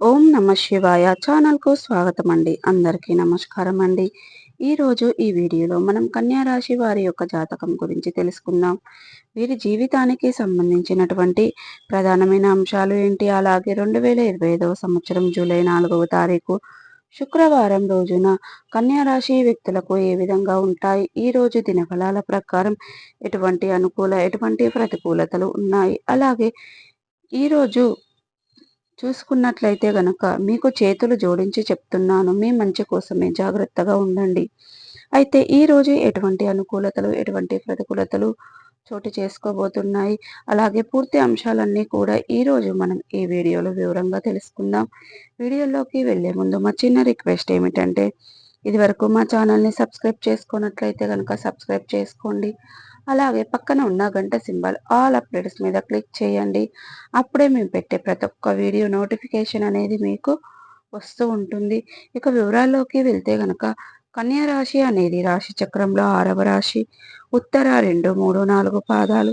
ఓం నమ శివాయ. ఛానల్కు స్వాగతం అండి అందరికీ నమస్కారం అండి ఈరోజు ఈ వీడియోలో మనం కన్యా రాశి వారి యొక్క జాతకం గురించి తెలుసుకుందాం. వీరి జీవితానికి సంబంధించినటువంటి ప్రధానమైన అంశాలు ఏంటి? అలాగే రెండు వేల ఇరవై ఐదవ సంవత్సరం జూలై నాలుగవ తారీఖు శుక్రవారం రోజున రాశి వ్యక్తులకు ఏ విధంగా ఉంటాయి? ఈ రోజు దినఫలాల ప్రకారం ఎటువంటి అనుకూల ఎటువంటి ప్రతికూలతలు ఉన్నాయి? అలాగే ఈరోజు చూసుకున్నట్లయితే గనక మీకు చేతులు జోడించి చెప్తున్నాను. మీ మంచి కోసమే జాగ్రత్తగా ఉండండి. అయితే ఈ రోజు ఎటువంటి అనుకూలతలు ఎటువంటి ప్రతికూలతలు చోటు చేసుకోబోతున్నాయి? అలాగే పూర్తి అంశాలన్నీ కూడా ఈరోజు మనం ఈ వీడియోలో వివరంగా తెలుసుకుందాం. వీడియోలోకి వెళ్ళే ముందు మా చిన్న రిక్వెస్ట్ ఏమిటంటే ఇది వరకు మా ఛానల్ని సబ్స్క్రైబ్ చేసుకున్నట్లయితే కనుక సబ్స్క్రైబ్ చేసుకోండి. అలాగే పక్కన ఉన్న గంట సింబల్ ఆల్ అప్డేట్స్ మీద క్లిక్ చేయండి. అప్పుడే మేము పెట్టే ప్రతి ఒక్క వీడియో నోటిఫికేషన్ అనేది మీకు వస్తూ ఉంటుంది. ఇక వివరాల్లోకి వెళ్తే గనక కన్యా రాశి అనేది రాశి చక్రంలో ఆరవ రాశి. ఉత్తర రెండు మూడు నాలుగు పాదాలు.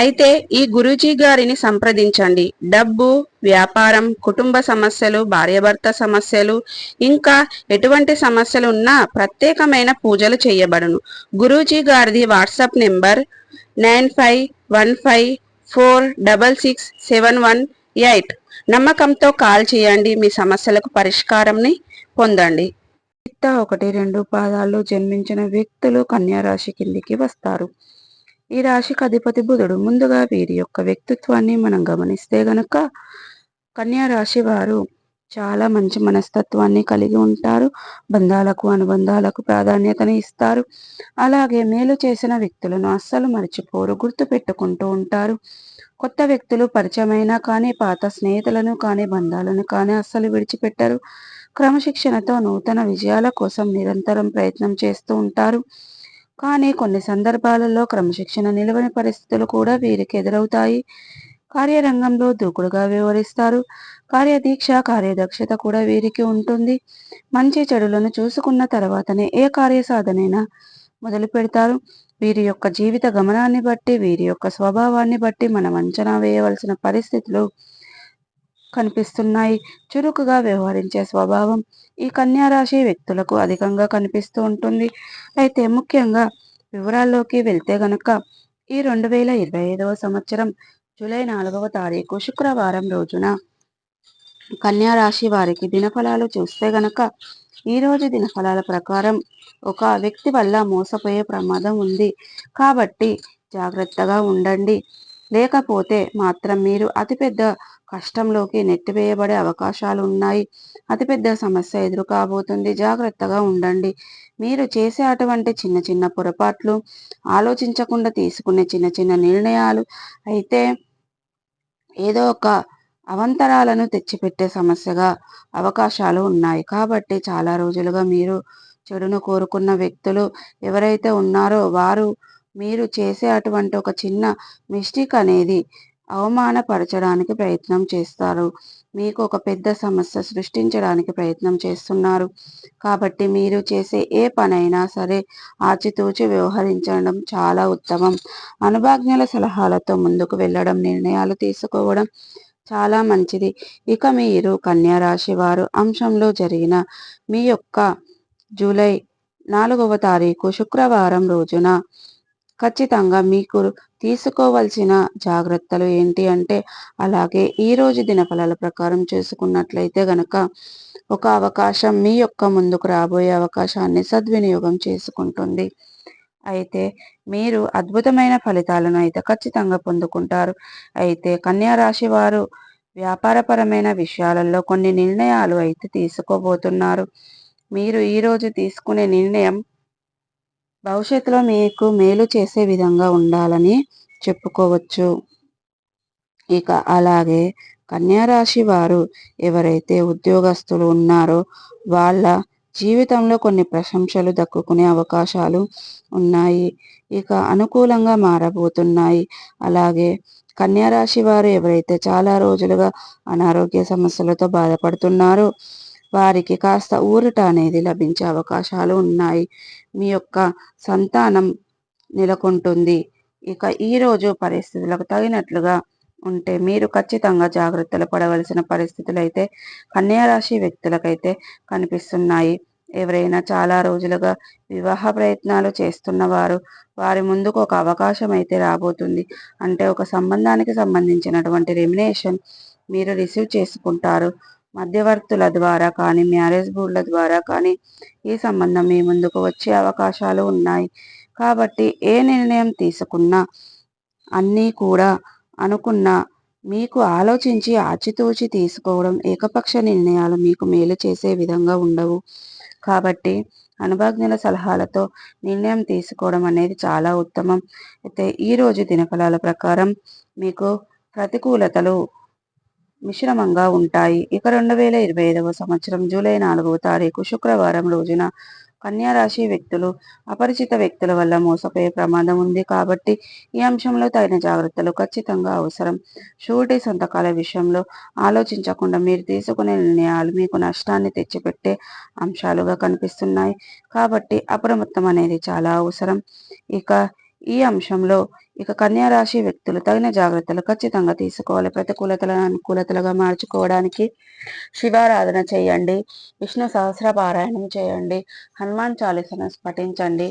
అయితే ఈ గురూజీ గారిని సంప్రదించండి. డబ్బు వ్యాపారం కుటుంబ సమస్యలు భార్యాభర్త సమస్యలు ఇంకా ఎటువంటి సమస్యలు ఉన్నా ప్రత్యేకమైన పూజలు చేయబడును. గురూజీ గారిది WhatsApp number nine five one five four double six seven one eight. నమ్మకంతో కాల్ చేయండి మీ సమస్యలకు పరిష్కారంని పొందండి. ఒకటి రెండు పాదాల్లో జన్మించిన వ్యక్తులు కన్యారాశి కిందికి వస్తారు. ఈ రాశికి అధిపతి బుధుడు ముందుగా వీరి యొక్క వ్యక్తిత్వాన్ని మనం గమనిస్తే గనక కన్యా రాశి వారు చాలా మంచి మనస్తత్వాన్ని కలిగి ఉంటారు. బంధాలకు అనుబంధాలకు ప్రాధాన్యతని ఇస్తారు. అలాగే మేలు చేసిన వ్యక్తులను అస్సలు మర్చిపోరు గుర్తు పెట్టుకుంటూ ఉంటారు. కొత్త వ్యక్తులు పరిచయమైనా కానీ పాత స్నేహితులను కానీ బంధాలను కానీ అస్సలు విడిచిపెట్టరు. క్రమశిక్షణతో నూతన విజయాల కోసం నిరంతరం ప్రయత్నం చేస్తూ ఉంటారు. కానీ కొన్ని సందర్భాలలో క్రమశిక్షణ నిలవని పరిస్థితులు కూడా వీరికి ఎదురవుతాయి. కార్యరంగంలో దూకుడుగా వ్యవహరిస్తారు. కార్యదీక్ష కార్యదక్షత కూడా వీరికి ఉంటుంది. మంచి చెడులను చూసుకున్న తర్వాతనే ఏ కార్య సాధనైనా మొదలు పెడతారు. వీరి యొక్క జీవిత గమనాన్ని బట్టి వీరి యొక్క స్వభావాన్ని బట్టి మనం అంచనా వేయవలసిన పరిస్థితులు కనిపిస్తున్నాయి. చురుకుగా వ్యవహరించే స్వభావం ఈ కన్యారాశి వ్యక్తులకు అధికంగా కనిపిస్తూ ఉంటుంది. అయితే ముఖ్యంగా వివరాల్లోకి వెళ్తే గనక ఈ రెండు వేల ఇరవై ఐదవ సంవత్సరం జూలై నాలుగవ తారీఖు శుక్రవారం రోజున కన్యారాశి వారికి దినఫలాలు చూస్తే గనక ఈరోజు దినఫలాల ప్రకారం ఒక వ్యక్తి వల్ల మోసపోయే ప్రమాదం ఉంది. కాబట్టి జాగ్రత్తగా ఉండండి. లేకపోతే మాత్రం మీరు అతిపెద్ద కష్టంలోకి నెట్టివేయబడే అవకాశాలు ఉన్నాయి అతిపెద్ద సమస్య ఎదురు కాబోతుంది జాగ్రత్తగా ఉండండి. మీరు చేసే అటువంటి చిన్న చిన్న పొరపాట్లు ఆలోచించకుండా తీసుకునే చిన్న చిన్న నిర్ణయాలు అయితే ఏదో ఒక అవంతరాలను తెచ్చిపెట్టే సమస్యగా అవకాశాలు ఉన్నాయి. కాబట్టి చాలా రోజులుగా మీరు చెడును కోరుకున్న వ్యక్తులు ఎవరైతే ఉన్నారో వారు మీరు చేసే అటువంటి ఒక చిన్న మిస్టేక్ అనేది అవమానపరచడానికి ప్రయత్నం చేస్తారు. మీకు ఒక పెద్ద సమస్య సృష్టించడానికి ప్రయత్నం చేస్తున్నారు. కాబట్టి మీరు చేసే ఏ పనైనా సరే ఆచితూచి వ్యవహరించడం చాలా ఉత్తమం. అనుభాజ్ఞల సలహాలతో ముందుకు వెళ్ళడం నిర్ణయాలు తీసుకోవడం చాలా మంచిది. ఇక మీరు రాశి వారు అంశంలో జరిగిన మీ యొక్క జూలై నాలుగవ తారీఖు శుక్రవారం రోజున ఖచ్చితంగా మీకు తీసుకోవాల్సిన జాగ్రత్తలు ఏంటి అంటే అలాగే ఈరోజు దినఫలాల ప్రకారం చేసుకున్నట్లయితే గనక ఒక అవకాశం మీ యొక్క ముందుకు రాబోయే అవకాశాన్ని సద్వినియోగం చేసుకుంటుంది. అయితే మీరు అద్భుతమైన ఫలితాలను అయితే ఖచ్చితంగా పొందుకుంటారు. అయితే కన్యా రాశి వారు వ్యాపారపరమైన విషయాలలో కొన్ని నిర్ణయాలు అయితే తీసుకోబోతున్నారు. మీరు ఈరోజు తీసుకునే నిర్ణయం భవిష్యత్తులో మీకు మేలు చేసే విధంగా ఉండాలని చెప్పుకోవచ్చు. ఇక అలాగే కన్యారాశి వారు ఎవరైతే ఉద్యోగస్తులు ఉన్నారో వాళ్ళ జీవితంలో కొన్ని ప్రశంసలు దక్కుకునే అవకాశాలు ఉన్నాయి. ఇక అనుకూలంగా మారబోతున్నాయి. అలాగే కన్యారాశి వారు ఎవరైతే చాలా రోజులుగా అనారోగ్య సమస్యలతో బాధపడుతున్నారో వారికి కాస్త ఊరట అనేది లభించే అవకాశాలు ఉన్నాయి. మీ యొక్క సంతానం నెలకొంటుంది. ఇక ఈరోజు పరిస్థితులకు తగినట్లుగా ఉంటే మీరు ఖచ్చితంగా జాగ్రత్తలు పడవలసిన పరిస్థితులు అయితే కన్యారాశి వ్యక్తులకైతే కనిపిస్తున్నాయి. ఎవరైనా చాలా రోజులుగా వివాహ ప్రయత్నాలు చేస్తున్న వారు వారి ముందుకు ఒక అవకాశం అయితే రాబోతుంది. అంటే ఒక సంబంధానికి సంబంధించినటువంటి రెమినేషన్ మీరు రిసీవ్ చేసుకుంటారు. మధ్యవర్తుల ద్వారా కానీ మ్యారేజ్ బోర్డుల ద్వారా కానీ ఈ సంబంధం మీ ముందుకు వచ్చే అవకాశాలు ఉన్నాయి. కాబట్టి ఏ నిర్ణయం తీసుకున్నా అన్నీ కూడా అనుకున్న మీకు ఆలోచించి ఆచితూచి తీసుకోవడం ఏకపక్ష నిర్ణయాలు మీకు మేలు చేసే విధంగా ఉండవు. కాబట్టి అనుభజ్ఞుల సలహాలతో నిర్ణయం తీసుకోవడం అనేది చాలా ఉత్తమం. అయితే ఈరోజు దినఫలాల ప్రకారం మీకు ప్రతికూలతలు మిశ్రమంగా ఉంటాయి. ఇక రెండు వేల ఇరవై ఐదవ సంవత్సరం జూలై నాలుగవ తారీఖు శుక్రవారం రోజున కన్యారాశి వ్యక్తులు అపరిచిత వ్యక్తుల వల్ల మోసపోయే ప్రమాదం ఉంది కాబట్టి ఈ అంశంలో తగిన జాగ్రత్తలు ఖచ్చితంగా అవసరం. షూరిటీ సంతకాల విషయంలో ఆలోచించకుండా మీరు తీసుకునే నిర్ణయాలు మీకు నష్టాన్ని తెచ్చిపెట్టే అంశాలుగా కనిపిస్తున్నాయి. కాబట్టి అప్రమత్తం అనేది చాలా అవసరం. ఇక ఈ అంశంలో ఇక కన్యారాశి వ్యక్తులు తగిన జాగ్రత్తలు ఖచ్చితంగా తీసుకోవాలి. ప్రతికూలతలను అనుకూలతలుగా మార్చుకోవడానికి శివారాధన చేయండి. విష్ణు సహస్ర పారాయణం చేయండి. హనుమాన్ చాలీసను స్ఫటించండి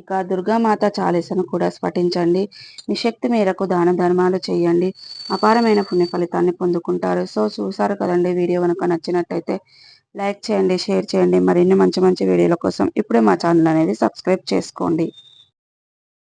ఇక దుర్గామాత చాలీసను కూడా స్ఫటించండి మీ శక్తి మేరకు దాన ధర్మాలు చేయండి. అపారమైన పుణ్య ఫలితాన్ని పొందుకుంటారు. సో చూసారు కదండి వీడియో కనుక నచ్చినట్టయితే లైక్ చేయండి షేర్ చేయండి. మరిన్ని మంచి మంచి వీడియోల కోసం ఇప్పుడే మా ఛానల్ అనేది సబ్స్క్రైబ్ చేసుకోండి.